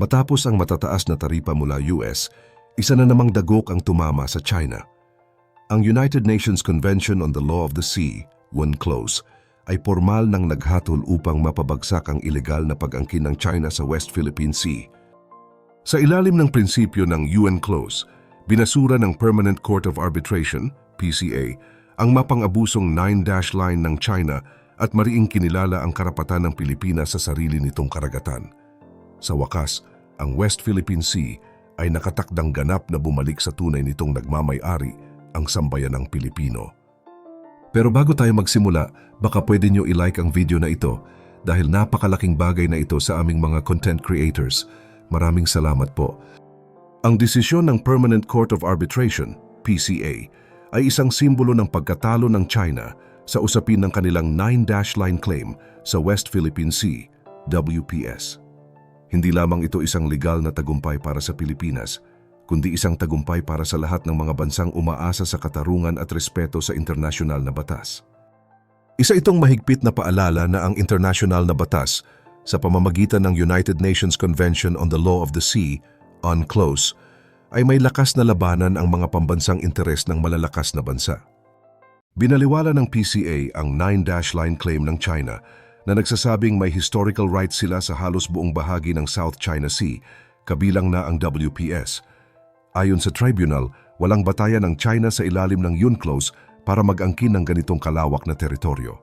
Matapos ang matataas na taripa mula US, isa na namang dagok ang tumama sa China. Ang United Nations Convention on the Law of the Sea, UNCLOS, ay formal nang naghatol upang mapabagsak ang ilegal na pag-angkin ng China sa West Philippine Sea. Sa ilalim ng prinsipyo ng UNCLOS, binasura ng Permanent Court of Arbitration, PCA, ang mapang-abusong nine-dash line ng China at mariing kinilala ang karapatan ng Pilipinas sa sarili nitong karagatan. Sa wakas, ang West Philippine Sea ay nakatakdang ganap na bumalik sa tunay nitong nagmamay-ari ang sambayanang Pilipino. Pero bago tayo magsimula, baka pwede nyo i-like ang video na ito dahil napakalaking bagay na ito sa aming mga content creators. Maraming salamat po. Ang desisyon ng Permanent Court of Arbitration, PCA, ay isang simbolo ng pagkatalo ng China sa usapin ng kanilang nine-dash line claim sa West Philippine Sea, WPS. Hindi lamang ito isang legal na tagumpay para sa Pilipinas, kundi isang tagumpay para sa lahat ng mga bansang umaasa sa katarungan at respeto sa internasyonal na batas. Isa itong mahigpit na paalala na ang internasyonal na batas sa pamamagitan ng United Nations Convention on the Law of the Sea, UNCLOS, ay may lakas na labanan ang mga pambansang interes ng malalakas na bansa. Binaliwala ng PCA ang nine-dash line claim ng China na nagsasabing may historical rights sila sa halos buong bahagi ng South China Sea, kabilang na ang WPS. Ayon sa tribunal, walang batayan ng China sa ilalim ng UNCLOS para mag-angkin ng ganitong kalawak na teritoryo.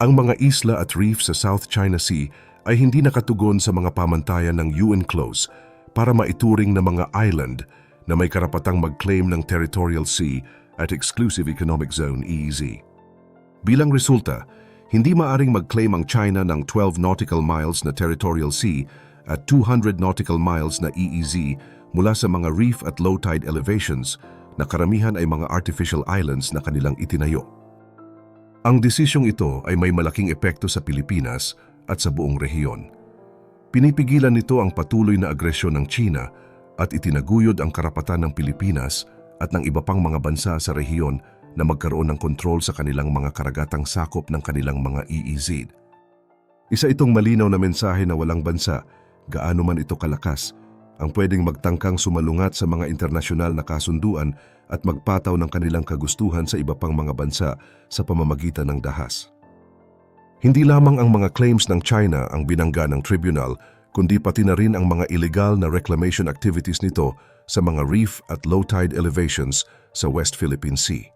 Ang mga isla at reef sa South China Sea ay hindi nakatugon sa mga pamantayan ng UNCLOS para maituring na mga island na may karapatang mag-claim ng Territorial Sea at Exclusive Economic Zone EEZ. Bilang resulta, hindi maaring mag-claim ang China ng 12 nautical miles na Territorial Sea at 200 nautical miles na EEZ mula sa mga reef at low tide elevations na karamihan ay mga artificial islands na kanilang itinayo. Ang desisyong ito ay may malaking epekto sa Pilipinas at sa buong rehiyon. Pinipigilan nito ang patuloy na agresyon ng China at itinaguyod ang karapatan ng Pilipinas at ng iba pang mga bansa sa rehiyon na magkaroon ng kontrol sa kanilang mga karagatang sakop ng kanilang mga EEZ. Isa itong malinaw na mensahe na walang bansa, gaano man ito kalakas, ang pwedeng magtangkang sumalungat sa mga internasyonal na kasunduan at magpataw ng kanilang kagustuhan sa iba pang mga bansa sa pamamagitan ng dahas. Hindi lamang ang mga claims ng China ang binangga ng tribunal, kundi pati na rin ang mga illegal na reclamation activities nito sa mga reef at low tide elevations sa West Philippine Sea.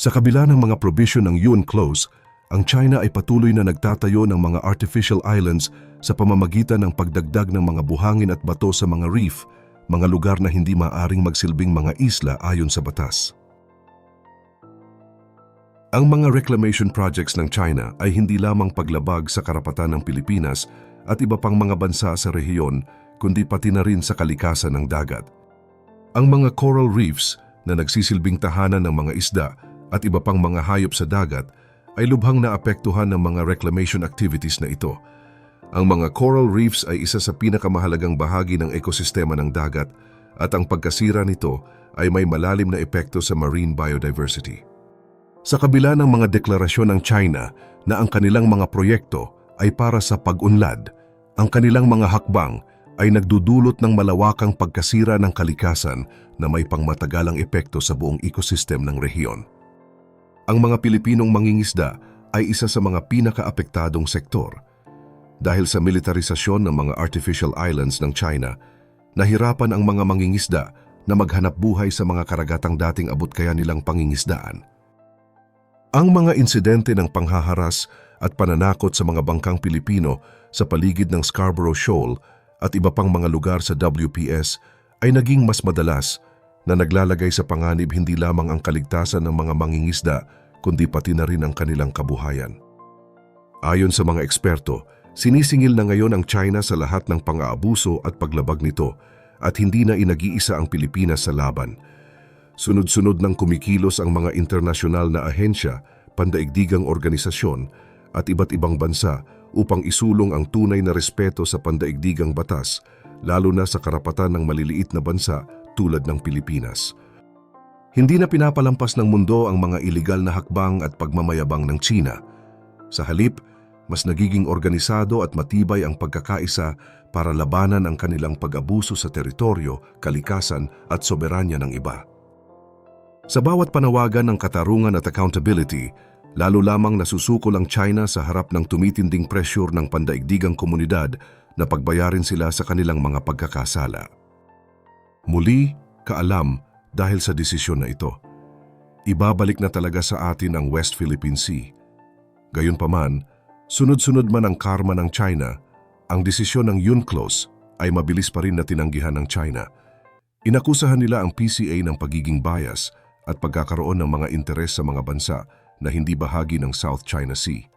Sa kabila ng mga provision ng UNCLOS, ang China ay patuloy na nagtatayo ng mga artificial islands sa pamamagitan ng pagdagdag ng mga buhangin at bato sa mga reef, mga lugar na hindi maaring magsilbing mga isla ayon sa batas. Ang mga reclamation projects ng China ay hindi lamang paglabag sa karapatan ng Pilipinas at iba pang mga bansa sa rehiyon, kundi pati na rin sa kalikasan ng dagat. Ang mga coral reefs na nagsisilbing tahanan ng mga isda at iba pang mga hayop sa dagat ay lubhang naapektuhan ng mga reclamation activities na ito. Ang mga coral reefs ay isa sa pinakamahalagang bahagi ng ekosistema ng dagat at ang pagkasira nito ay may malalim na epekto sa marine biodiversity. Sa kabila ng mga deklarasyon ng China na ang kanilang mga proyekto ay para sa pag-unlad, ang kanilang mga hakbang ay nagdudulot ng malawakang pagkasira ng kalikasan na may pangmatagalang epekto sa buong ecosystem ng rehiyon. Ang mga Pilipinong mangingisda ay isa sa mga pinakaapektadong sektor. Dahil sa militarisasyon ng mga artificial islands ng China, nahirapan ang mga mangingisda na maghanap buhay sa mga karagatang dating abot kaya nilang pangingisdaan. Ang mga insidente ng panghaharas at pananakot sa mga bangkang Pilipino sa paligid ng Scarborough Shoal at iba pang mga lugar sa WPS ay naging mas madalas na naglalagay sa panganib hindi lamang ang kaligtasan ng mga mangingisda kundi pati na rin ang kanilang kabuhayan. Ayon sa mga eksperto, sinisingil na ngayon ang China sa lahat ng pang-aabuso at paglabag nito at hindi na inag-iisa ang Pilipinas sa laban. Sunod-sunod ng kumikilos ang mga internasyonal na ahensya, pandaigdigang organisasyon at iba't ibang bansa upang isulong ang tunay na respeto sa pandaigdigang batas, lalo na sa karapatan ng maliliit na bansa tulad ng Pilipinas. Hindi na pinapalampas ng mundo ang mga iligal na hakbang at pagmamayabang ng China. Sa halip, mas nagiging organisado at matibay ang pagkakaisa para labanan ang kanilang pag-abuso sa teritoryo, kalikasan at soberanya ng iba. Sa bawat panawagan ng katarungan at accountability, lalo lamang nasusukol ang China sa harap ng tumitinding pressure ng pandaigdigang komunidad na pagbayarin sila sa kanilang mga pagkakasala. Muli, kaalam dahil sa desisyon na ito. Ibabalik na talaga sa atin ang West Philippine Sea. Gayunpaman, sunod-sunod man ang karma ng China, ang desisyon ng UNCLOS ay mabilis pa rin na tinanggihan ng China. Inakusahan nila ang PCA ng pagiging bias at pagkakaroon ng mga interes sa mga bansa na hindi bahagi ng South China Sea.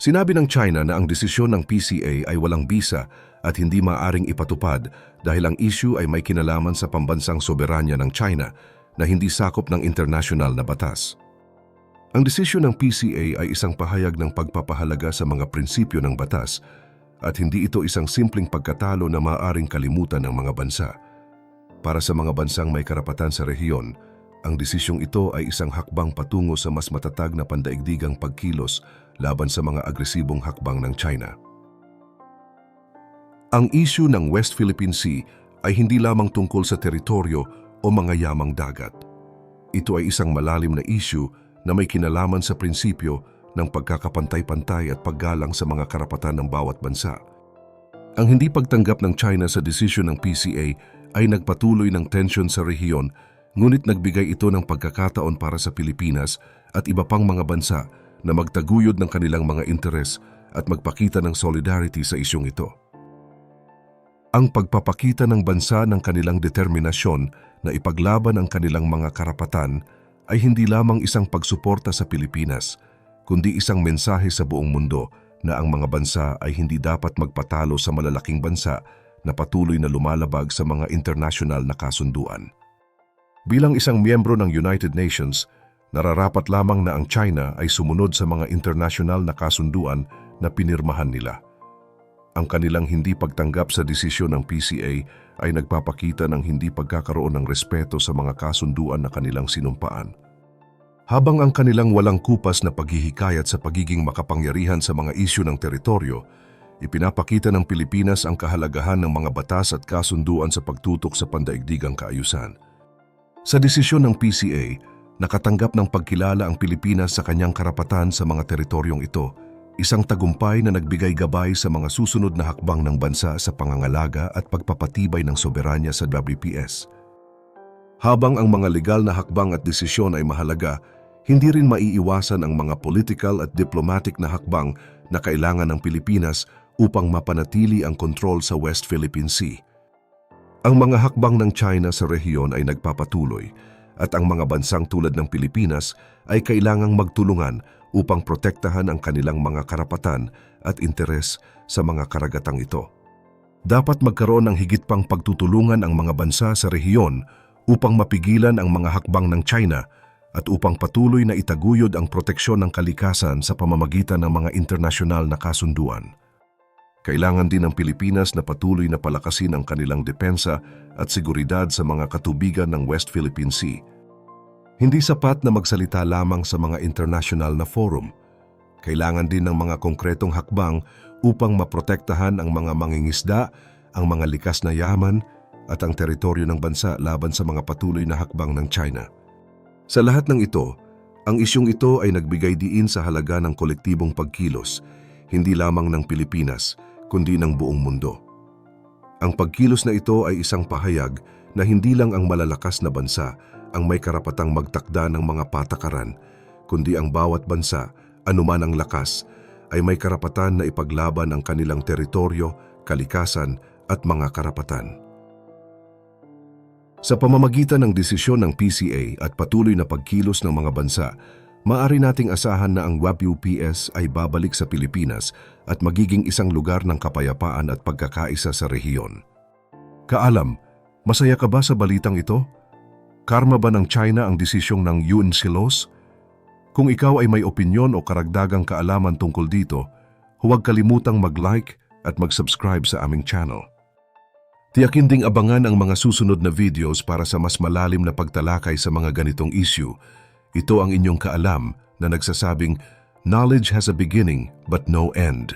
Sinabi ng China na ang desisyon ng PCA ay walang bisa at hindi maaring ipatupad dahil ang issue ay may kinalaman sa pambansang soberanya ng China na hindi sakop ng international na batas. Ang desisyon ng PCA ay isang pahayag ng pagpapahalaga sa mga prinsipyo ng batas at hindi ito isang simpleng pagkatalo na maaaring kalimutan ng mga bansa. Para sa mga bansang may karapatan sa rehiyon, ang desisyong ito ay isang hakbang patungo sa mas matatag na pandaigdigang pagkilos laban sa mga agresibong hakbang ng China. Ang issue ng West Philippine Sea ay hindi lamang tungkol sa teritoryo o mga yamang dagat. Ito ay isang malalim na issue na may kinalaman sa prinsipyo ng pagkakapantay-pantay at paggalang sa mga karapatan ng bawat bansa. Ang hindi pagtanggap ng China sa desisyon ng PCA ay nagpatuloy ng tensyon sa rehiyon ngunit nagbigay ito ng pagkakataon para sa Pilipinas at iba pang mga bansa na magtaguyod ng kanilang mga interes at magpakita ng solidarity sa isyong ito. Ang pagpapakita ng bansa ng kanilang determinasyon na ipaglaban ang kanilang mga karapatan ay hindi lamang isang pagsuporta sa Pilipinas, kundi isang mensahe sa buong mundo na ang mga bansa ay hindi dapat magpatalo sa malalaking bansa na patuloy na lumalabag sa mga international na kasunduan. Bilang isang miyembro ng United Nations, nararapat lamang na ang China ay sumunod sa mga international na kasunduan na pinirmahan nila. Ang kanilang hindi pagtanggap sa desisyon ng PCA ay nagpapakita ng hindi pagkakaroon ng respeto sa mga kasunduan na kanilang sinumpaan. Habang ang kanilang walang kupas na paghihikayat sa pagiging makapangyarihan sa mga isyu ng teritoryo, ipinapakita ng Pilipinas ang kahalagahan ng mga batas at kasunduan sa pagtutok sa pandaigdigang kaayusan. Sa desisyon ng PCA, nakatanggap ng pagkilala ang Pilipinas sa kanyang karapatan sa mga teritoryong ito, isang tagumpay na nagbigay gabay sa mga susunod na hakbang ng bansa sa pangangalaga at pagpapatibay ng soberanya sa WPS. Habang ang mga legal na hakbang at desisyon ay mahalaga, hindi rin maiiwasan ang mga political at diplomatic na hakbang na kailangan ng Pilipinas upang mapanatili ang kontrol sa West Philippine Sea. Ang mga hakbang ng China sa rehiyon ay nagpapatuloy at ang mga bansang tulad ng Pilipinas ay kailangang magtulungan upang protektahan ang kanilang mga karapatan at interes sa mga karagatang ito. Dapat magkaroon ng higit pang pagtutulungan ang mga bansa sa rehiyon upang mapigilan ang mga hakbang ng China at upang patuloy na itaguyod ang proteksyon ng kalikasan sa pamamagitan ng mga internasyonal na kasunduan. Kailangan din ng Pilipinas na patuloy na palakasin ang kanilang depensa at seguridad sa mga katubigan ng West Philippine Sea hindi sapat na magsalita lamang sa mga international na forum. Kailangan din ng mga konkretong hakbang upang maprotektahan ang mga mangingisda, ang mga likas na yaman at ang teritoryo ng bansa laban sa mga patuloy na hakbang ng China. Sa lahat ng ito, ang isyong ito ay nagbigay diin sa halaga ng kolektibong pagkilos, hindi lamang ng Pilipinas, kundi ng buong mundo. Ang pagkilos na ito ay isang pahayag na hindi lang ang malalakas na bansa ang may karapatang magtakda ng mga patakaran, kundi ang bawat bansa, anuman ang lakas, ay may karapatan na ipaglaban ang kanilang teritoryo, kalikasan at mga karapatan. Sa pamamagitan ng desisyon ng PCA at patuloy na pagkilos ng mga bansa, maaari nating asahan na ang WPS ay babalik sa Pilipinas at magiging isang lugar ng kapayapaan at pagkakaisa sa rehiyon. Kaalam, masaya ka ba sa balitang ito? Karma ba ng China ang desisyong ng UNCLOS? Kung ikaw ay may opinyon o karagdagang kaalaman tungkol dito, huwag kalimutang mag-like at mag-subscribe sa aming channel. Tiyakin ding abangan ang mga susunod na videos para sa mas malalim na pagtalakay sa mga ganitong issue. Ito ang inyong kaalam na nagsasabing knowledge has a beginning but no end.